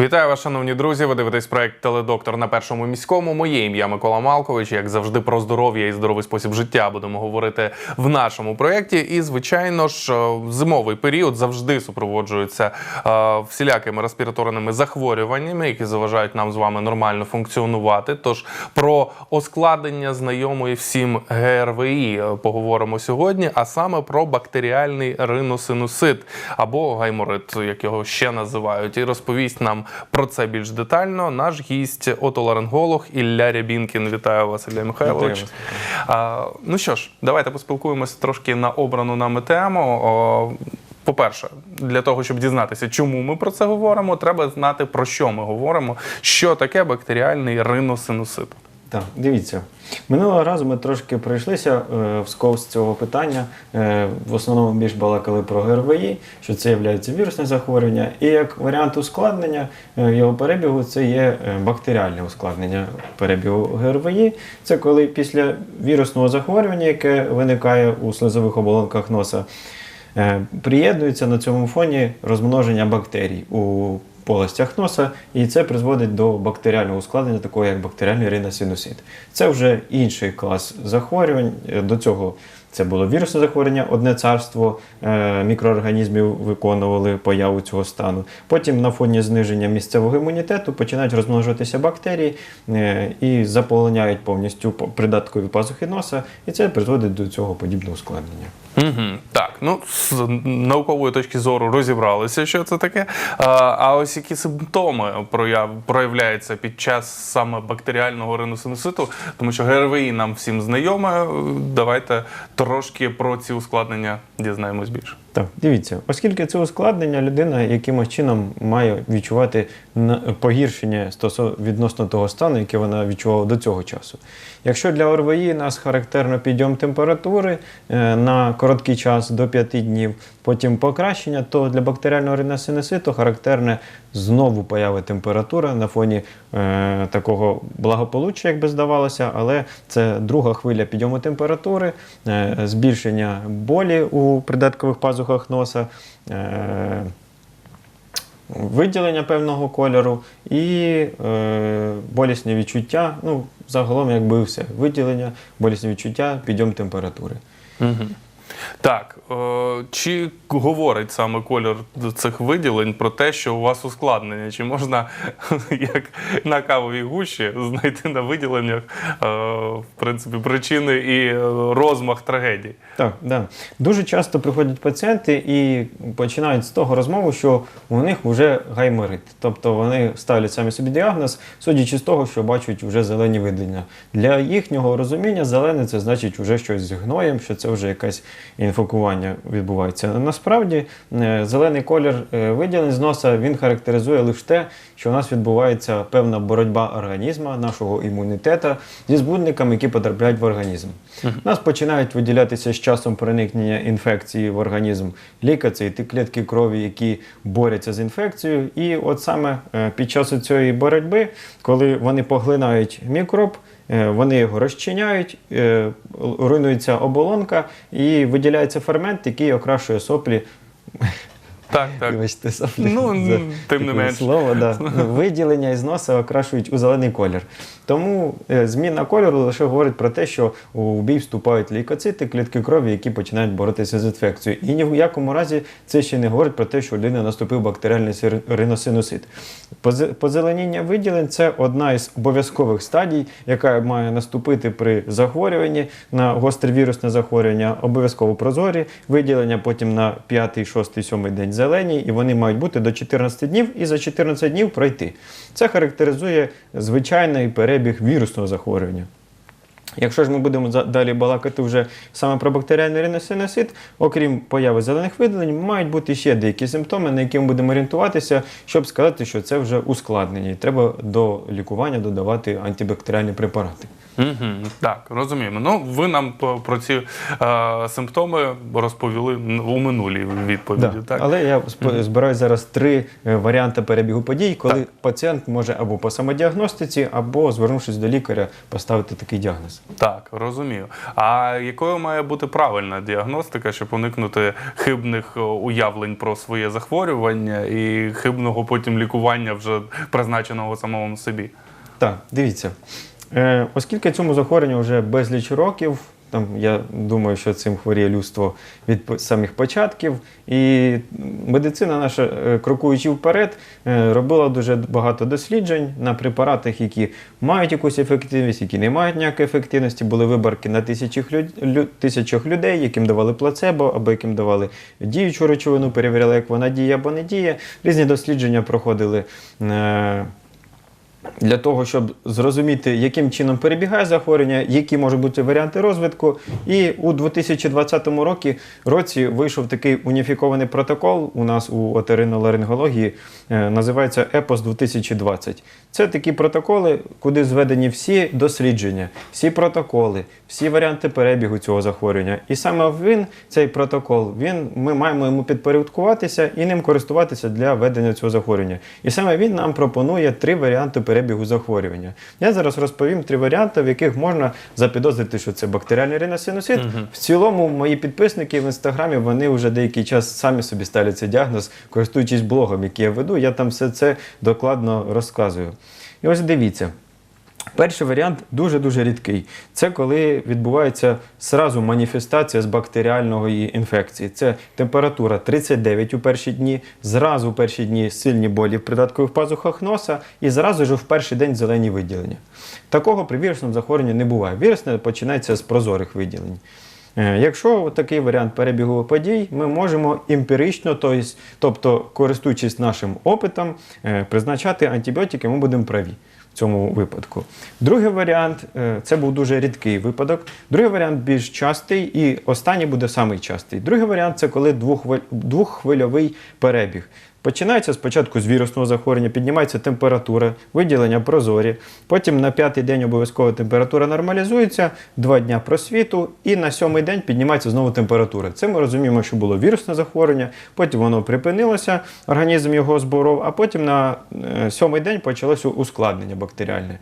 Вітаю вас, шановні друзі. Ви дивитесь проект Теледоктор на першому міському. Моє ім'я Микола Малкович. Як завжди, про здоров'я і здоровий спосіб життя будемо говорити в нашому проєкті. І, звичайно ж, е, зимовий період завжди супроводжується е, всілякими респіраторними захворюваннями, які заважають нам з вами нормально функціонувати. Тож про оскладнення знайомої всім ГРВІ е, поговоримо сьогодні, а саме про бактеріальний риносинусит або гайморит, як його ще називають, і розповість нам про це більш детально. Наш гість отоларинголог Ілля Рябінкін. Вітаю вас, Ілля Михайлович. А, ну що ж, давайте поспілкуємося трошки на обрану нами тему. По-перше, для того, щоб дізнатися, чому ми про це говоримо, треба знати, про що ми говоримо, що таке бактеріальний риносинусит. Так, дивіться. Минулого разу ми трошки пройшлися е, всков цього питання. Е, в основному більш балакали про ГРВІ, що це є вірусне захворювання. І як варіант ускладнення е, його перебігу це є бактеріальне ускладнення перебігу ГРВІ. Це коли після вірусного захворювання, яке виникає у слизових оболонках носа, приєднується на цьому фоні розмноження бактерій у полостях носа, і це призводить до бактеріального ускладнення, такого як бактеріальний риносинусит. Це вже інший клас захворювань. До цього це було вірусне захворювання, одне царство е, мікроорганізмів виконували появу цього стану. Потім на фоні зниження місцевого імунітету починають розмножуватися бактерії е, і заполоняють повністю придаткові пазухи носа, і це призводить до цього подібного ускладнення. Угу. Так, ну з наукової точки зору розібралися, що це таке. А, ось які симптоми проявляються під час саме бактеріального риносинуситу, тому що ГРВІ нам всім знайоме. Давайте трошки про ці ускладнення дізнаємось більше. Так, дивіться, оскільки це ускладнення, людина якимось чином має відчувати погіршення відносно того стану, який вона відчувала до цього часу. Якщо для ОРВІ нас характерно підйом температури е, на короткий час до 5 днів, потім покращення, то для бактеріального риносинуситу характерне знову появи температура на фоні е, такого благополуччя, як би здавалося, але це друга хвиля підйому температури, е, збільшення болі у придаткових пазухах носа. Е, Виділення певного кольору і е, болісні відчуття. Ну, загалом, якби все. Виділення, болісні відчуття, підйом температури. Угу. Так, е, чи говорить саме кольор цих виділень про те, що у вас ускладнення? Чи можна, як на кавовій гущі, знайти на виділеннях е, в принципі, причини і е, розмах трагедії? Так, да. Дуже часто приходять пацієнти і починають з того розмову, що у них вже гайморит. Тобто вони ставлять самі собі діагноз, судячи з того, що бачать вже зелені виділення. Для їхнього розуміння зелене це значить вже щось з гноєм, що це вже якесь інфокування відбувається. Насправді е, зелений колір е, виділень з носа він характеризує лише те, що у нас відбувається певна боротьба організму, нашого імунітету зі збудниками, які потрапляють в організм. У нас починають виділятися з часом проникнення інфекції в організм лікації, клітки крові, які борються з інфекцією. І от саме е, під час цієї боротьби, коли вони поглинають мікроб, вони його розчиняють, е, руйнується оболонка і виділяється фермент, який окрашує соплі. Так, так. Вибачте, соплі. Ну, за тим не менш. Слово, да. Виділення із носа окрашують у зелений колір. Тому е, зміна кольору лише говорить про те, що у бій вступають лейкоцити, клітки крові, які починають боротися з інфекцією. І ні в якому разі це ще не говорить про те, що у людини наступив бактеріальний риносинусит. Позеленіння виділень це одна із обов'язкових стадій, яка має наступити при захворюванні на гостре вірусне захворювання, обов'язково прозорі виділення, потім на 5, 6, 7 день зелені, і вони мають бути до 14 днів і за 14 днів пройти. Це характеризує звичайний перебіг вірусного захворювання. Якщо ж ми будемо далі балакати вже саме про бактеріальний риносинусит, окрім появи зелених виділень, мають бути ще деякі симптоми, на які ми будемо орієнтуватися, щоб сказати, що це вже ускладнення, і треба до лікування додавати антибактеріальні препарати. Угу, так, розуміємо. Ну, ви нам про ці е, симптоми розповіли у минулій відповіді. Да. Так? Але я збираю зараз три е, варіанти перебігу подій, коли Так. пацієнт може або по самодіагностиці, або звернувшись до лікаря, поставити такий діагноз. Так, розумію. А якою має бути правильна діагностика, щоб уникнути хибних е, уявлень про своє захворювання і хибного потім лікування вже призначеного самому собі? Так, дивіться. Е, оскільки цьому захворюванню вже безліч років, там, я думаю, що цим хворіє людство від самих початків, і медицина наша, е, крокуючи вперед, е, робила дуже багато досліджень на препаратах, які мають якусь ефективність, які не мають ніякої ефективності. Були виборки на тисячах, тисячах людей, яким давали плацебо або яким давали діючу речовину, перевіряли, як вона діє або не діє. Різні дослідження проходили. Для того, щоб зрозуміти, яким чином перебігає захворювання, які можуть бути варіанти розвитку. І у 2020 році, році вийшов такий уніфікований протокол у нас у оториноларингології, е, називається ЕПОС 2020. Це такі протоколи, куди зведені всі дослідження, всі протоколи, всі варіанти перебігу цього захворювання. І саме він, цей протокол, він, ми маємо йому підпорядкуватися і ним користуватися для ведення цього захворювання. І саме він нам пропонує три варіанти перебігу захворювання. Я зараз розповім три варіанти, в яких можна запідозрити, що це бактеріальний риносинусит. В цілому, мої підписники в інстаграмі вони вже деякий час самі собі ставлять цей діагноз, користуючись блогом, який я веду. Я там все це докладно розказую. І ось дивіться. Перший варіант дуже-дуже рідкий. Це коли відбувається сразу маніфестація з бактеріальної інфекції. Це температура 39 у перші дні, зразу в перші дні сильні болі в придаткових пазухах носа і зразу ж в перший день зелені виділення. Такого при вірусному захворюванні не буває. Вірусне починається з прозорих виділень. Е, Якщо такий варіант перебігу подій, ми можемо емпірично, тобто користуючись нашим опитом, е, призначати антибіотики, ми будемо праві цьому випадку. Другий варіант е, це був дуже рідкий випадок. Другий варіант більш частий, і останній буде самий частий. Другий варіант це коли двоххвильовий перебіг. Починається спочатку з вірусного захворювання, піднімається температура, виділення прозорі. Потім на п'ятий день обов'язково температура нормалізується, два дня просвіту, і на сьомий день піднімається знову температура. Це ми розуміємо, що було вірусне захворювання, потім воно припинилося, організм його зборов, а потім на е, сьомий день почалося ускладнення бактеріальне.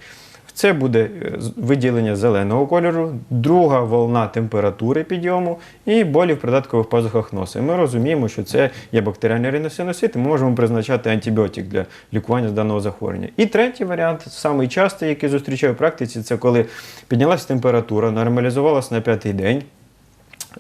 Це буде е, виділення зеленого кольору, друга волна температури підйому і болі в придаткових пазухах носа. І ми розуміємо, що це є бактеріальний риносинусит, і ми можемо призначати антибіотик для лікування даного захворювання. І третій варіант, самий частий, який зустрічаю в практиці, це коли піднялася температура, нормалізувалася на п'ятий день,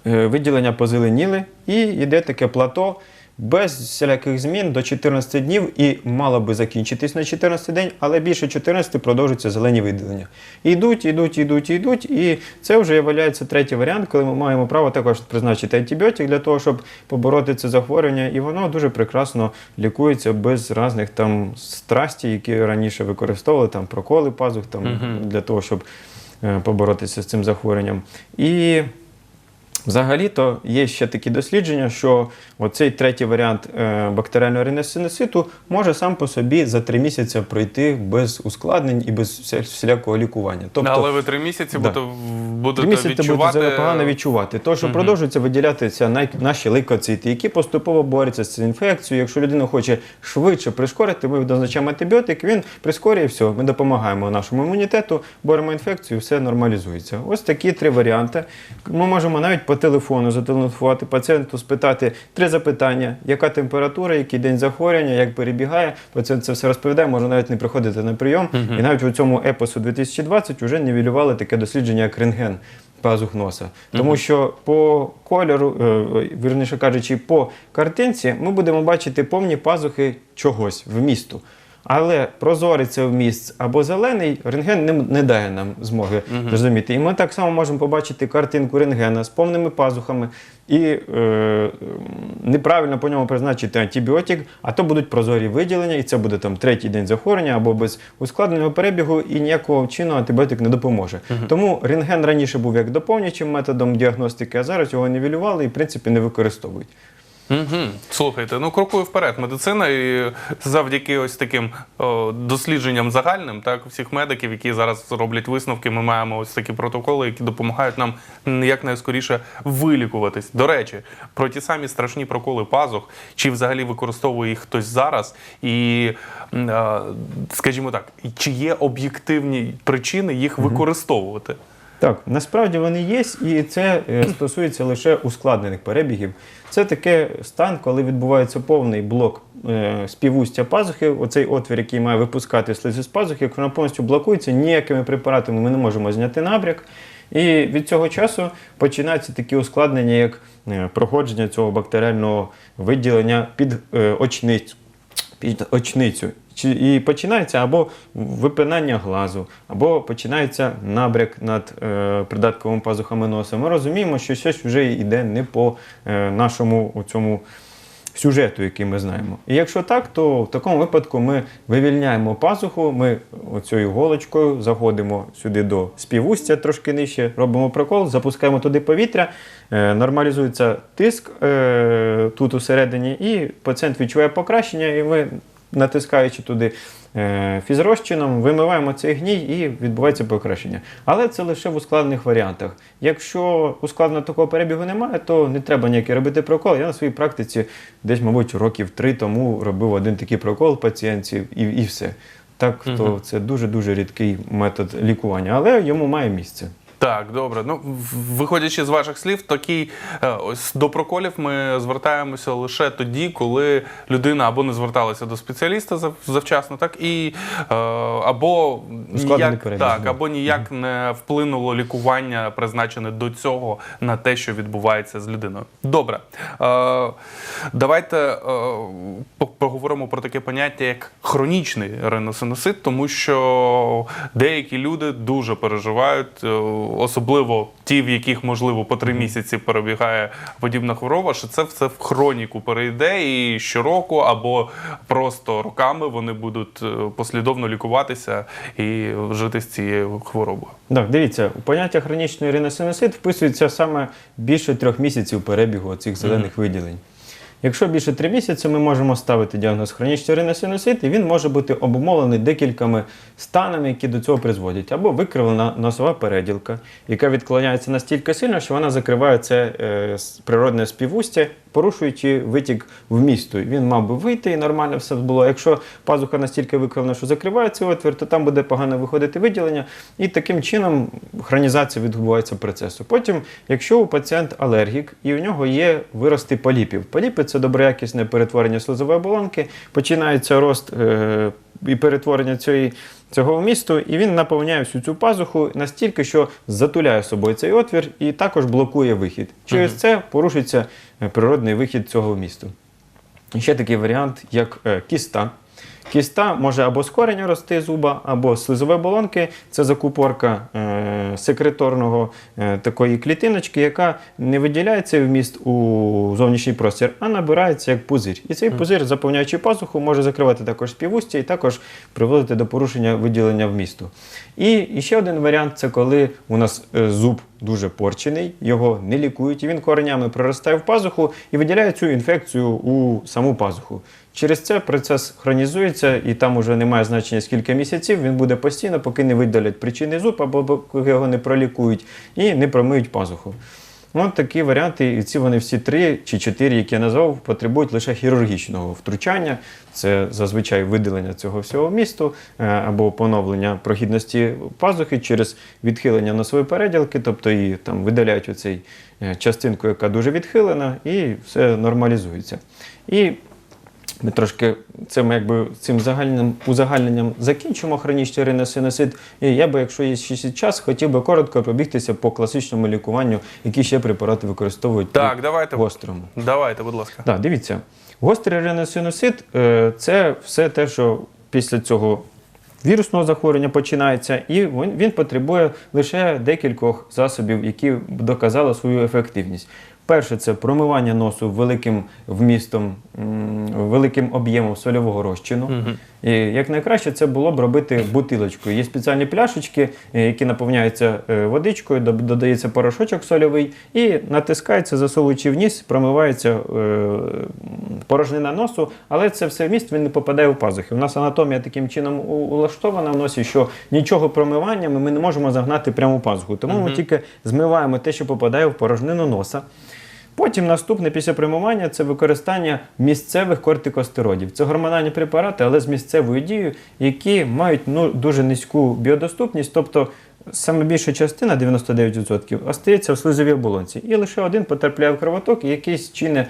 е, виділення позеленіли, і йде таке плато без всіляких змін до 14 днів і мало би закінчитись на 14 день, але більше 14 продовжуються зелені виділення. Йдуть, йдуть, йдуть, йдуть, і це вже являється третій варіант, коли ми маємо право також призначити антибіотик для того, щоб побороти це захворювання, і воно дуже прекрасно лікується без різних там страстей, які раніше використовували, там проколи пазух, там для того, щоб е, поборотися з цим захворюванням. І Взагалі-то є ще такі дослідження, що оцей третій варіант е, бактеріального риносинуситу може сам по собі за три місяці пройти без ускладнень і без всілякого лікування. Тобто, Але ви три місяці Да. будете, місяці відчувати. будете погано відчувати. То, що продовжується виділятися най- наші лейкоцити, які поступово борються з цією інфекцією. Якщо людина хоче швидше прискорити, ми назначаємо антибіотик, він прискорює все. Ми допомагаємо нашому імунітету, боремо інфекцію, все нормалізується. Ось такі три варіанти. Ми можемо навіть по телефону зателефонувати пацієнту, спитати три запитання: яка температура, який день захворювання, як перебігає. Пацієнт це все розповідає, може навіть не приходити на прийом. І навіть у цьому епосу 2020 вже нівелювали таке дослідження, як рентген пазух носа. Тому що по кольору, е, вірніше кажучи, по картинці ми будемо бачити повні пазухи чогось вмісту. Але прозорий це вміст або зелений, рентген не, не дає нам змоги зрозуміти. І ми так само можемо побачити картинку рентгена з повними пазухами і е, неправильно по ньому призначити антибіотик, а то будуть прозорі виділення, і це буде там третій день захворювання або без ускладненого перебігу, і ніякого чину антибіотик не допоможе. Тому рентген раніше був як доповнюючим методом діагностики, а зараз його нівелювали і в принципі не використовують. Угу. Слухайте, ну крокує вперед медицина, і завдяки ось таким о, дослідженням загальним, так всіх медиків, які зараз роблять висновки, ми маємо ось такі протоколи, які допомагають нам м, якнайскоріше вилікуватись. До речі, про ті самі страшні проколи пазух, чи взагалі використовує їх хтось зараз, і е, скажімо так, чи є об'єктивні причини їх використовувати? Так, насправді вони є, і це е, стосується лише ускладнених перебігів. Це таке стан, коли відбувається повний блок е, співустя пазухи, оцей отвір, який має випускати слизу з пазухи, вона повністю блокується, ніякими препаратами ми не можемо зняти набряк. І від цього часу починаються такі ускладнення, як е, проходження цього бактеріального виділення під очницю під очницю. І починається або випинання глазу, або починається набряк над е, придатковим пазухами носа. Ми розуміємо, що щось вже йде не по е, нашому цьому сюжету, який ми знаємо. І якщо так, то в такому випадку ми вивільняємо пазуху, ми оцією голочкою заходимо сюди до співустя трошки нижче, робимо прокол, запускаємо туди повітря, е, нормалізується тиск е, тут усередині, і пацієнт відчуває покращення, і ми, натискаючи туди фізрозчином, вимиваємо цей гній і відбувається покращення. Але це лише в ускладнених варіантах. Якщо ускладнення такого перебігу немає, то не треба ніякий робити прокол. Я на своїй практиці десь, мабуть, років три тому робив один такий прокол пацієнтів і, і все. Так, то це дуже-дуже рідкий метод лікування, але йому має місце. Так, добре. Ну, виходячи з ваших слів, такий е, ось до проколів ми звертаємося лише тоді, коли людина або не зверталася до спеціаліста завчасно, так і е, або ніяк, так, або ніяк не вплинуло лікування, призначене до цього на те, що відбувається з людиною. Добре. Е, давайте поговоримо про таке поняття, як хронічний риносиносит, тому що деякі люди дуже переживають, особливо ті, в яких можливо по три місяці перебігає подібна хвороба, що це все в хроніку перейде, і щороку або просто роками вони будуть е, послідовно лікуватися і жити з цією хворобою. Так, дивіться, у поняття хронічний риносиносит вписується саме більше трьох місяців перебігу цих зелених виділень. Якщо більше три місяці, ми можемо ставити діагноз хронічний риносиносит, і він може бути обумовлений декількома станами, які до цього призводять. Або викривлена носова переділка, яка відклоняється настільки сильно, що вона закриває це е, природне співустя, порушуючи витік в місто. Він мав би вийти і нормально все було. Якщо пазуха настільки викривлена, що закриває цей отвір, то там буде погано виходити виділення, і таким чином хронізація відбувається процесу. Потім, якщо у пацієнт алергік і у нього є вирости поліпів, поліпи це доброякісне перетворення слизової оболонки, починається рост е, і перетворення цієї. Цього вмісту, і він наповняє всю цю пазуху настільки, що затуляє собою цей отвір і також блокує вихід. Через це порушується е, природний вихід цього вмісту. Ще такий варіант, як е, кіста. Кіста може або з кореня рости зуба, або з слизової оболонки. Це закупорка е, секреторного е, такої клітиночки, яка не виділяється вміст у зовнішній простір, а набирається як пузир. І цей пузир, заповняючи пазуху, може закривати також співустя і також приводити до порушення виділення вмісту. І, і ще один варіант це коли у нас е, зуб дуже порчений, його не лікують, і він коренями проростає в пазуху і виділяє цю інфекцію у саму пазуху. Через це процес хронізується, і там уже немає значення скільки місяців. Він буде постійно, поки не видалять причинний зуб або поки його не пролікують і не промиють пазуху. От такі варіанти, і ці вони всі три чи чотири, які я назвав, потребують лише хірургічного втручання. Це зазвичай видалення цього всього місту е, або поновлення прохідності пазухи через відхилення носової переділки, тобто її там видаляють оцей е, частинку, яка дуже відхилена, і все нормалізується. І ми трошки цим якби цим загальним узагальненням закінчимо хронічний риносиносит. І я би, якщо є ще час, хотів би коротко пробігтися по класичному лікуванню, які ще препарати використовують Так, при давайте. гострому. Давайте, будь ласка. Так, дивіться, гострий риносиносит е, це все те, що після цього вірусного захворювання починається, і він, потребує лише декількох засобів, які доказали свою ефективність. Перше це промивання носу великим вмістом, великим об'ємом сольового розчину. І як найкраще це було б робити бутилочкою. Є спеціальні пляшечки, е, які наповняються е, водичкою, додається порошочок сольовий і натискається, засовуючи в ніс, промивається е, порожнина носу, але це все вміст він не попадає в пазухи. У нас анатомія таким чином улаштована в носі, що нічого промивання ми не можемо загнати прямо в пазуху. Тому ми тільки змиваємо те, що попадає в порожнину носа. Потім наступне після приймування це використання місцевих кортикостероїдів. Це гормональні препарати, але з місцевою дією, які мають ну, дуже низьку біодоступність, тобто саме більша частина, 99%, остається в слизовій оболонці. І лише один потрапляє в кровоток і якийсь чине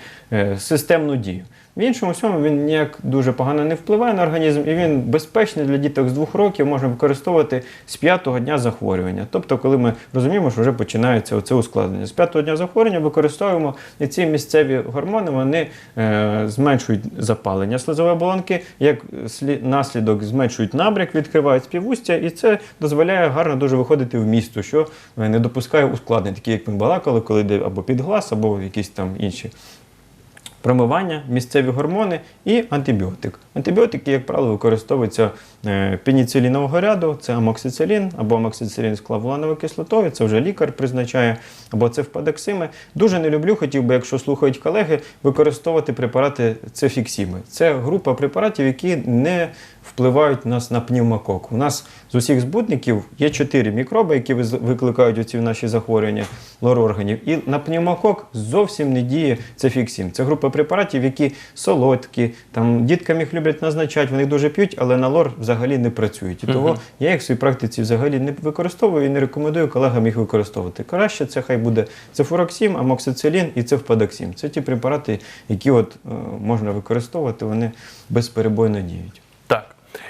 системну дію. В іншому всьому він ніяк дуже погано не впливає на організм, і він безпечний для діток з двох років, можна використовувати з п'ятого дня захворювання. Тобто, коли ми розуміємо, що вже починається оце ускладнення. З п'ятого дня захворювання використовуємо і ці місцеві гормони вони е, зменшують запалення слизової оболонки, як слі- наслідок зменшують набряк, відкривають співустя, і це дозволяє гарно дуже виходити в місто, що е, не допускає ускладнень, такі як ми балакали, коли йде або під глаз, або якісь там інші промивання, місцеві гормони і антибіотик. Антибіотики, як правило, використовуються е, пеніцилінового ряду, це амоксицилін або амоксицилін з клавулановою кислотою, це вже лікар призначає, або це впадоксими. Дуже не люблю, хотів би, якщо слухають колеги, використовувати препарати цефіксіми. Це група препаратів, які не впливають нас на пневмокок. У нас з усіх збутників є чотири мікроби, які викликають оці наші захворювання лор-органів. І на пневмокок зовсім не діє цефіксім. Це група препаратів, які солодкі, там діткам їх люблять назначати, вони дуже п'ють, але на лор взагалі не працюють. І того я їх в своїй практиці взагалі не використовую і не рекомендую колегам їх використовувати. Краще це хай буде цефуроксім, амоксицилін і цефпадоксім. Це ті препарати, які от, е, можна використовувати, вони безперебойно діють.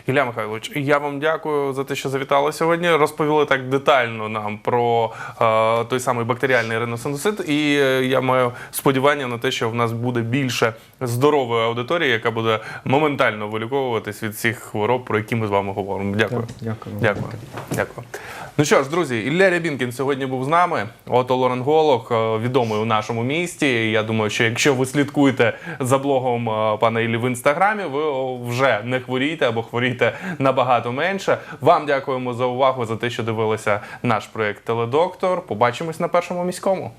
Ілля Михайлович, я вам дякую за те, що завітали сьогодні. Розповіли так детально нам про е, той самий бактеріальний риносинусит. І е, я маю сподівання на те, що в нас буде більше здорової аудиторії, яка буде моментально виліковуватись від всіх хвороб, про які ми з вами говоримо. Дякую. Дякую. Дякую. Дякую. Ну що ж, друзі, Ілля Рябінкін сьогодні був з нами. Отоларинголог, е, відомий у нашому місті. Я думаю, що якщо ви слідкуєте за блогом е, пана Іллі в інстаграмі, ви вже не хворієте або хворієте набагато менше. Вам дякуємо за увагу за те, що дивилися наш проект Теледоктор. Побачимось на першому міському.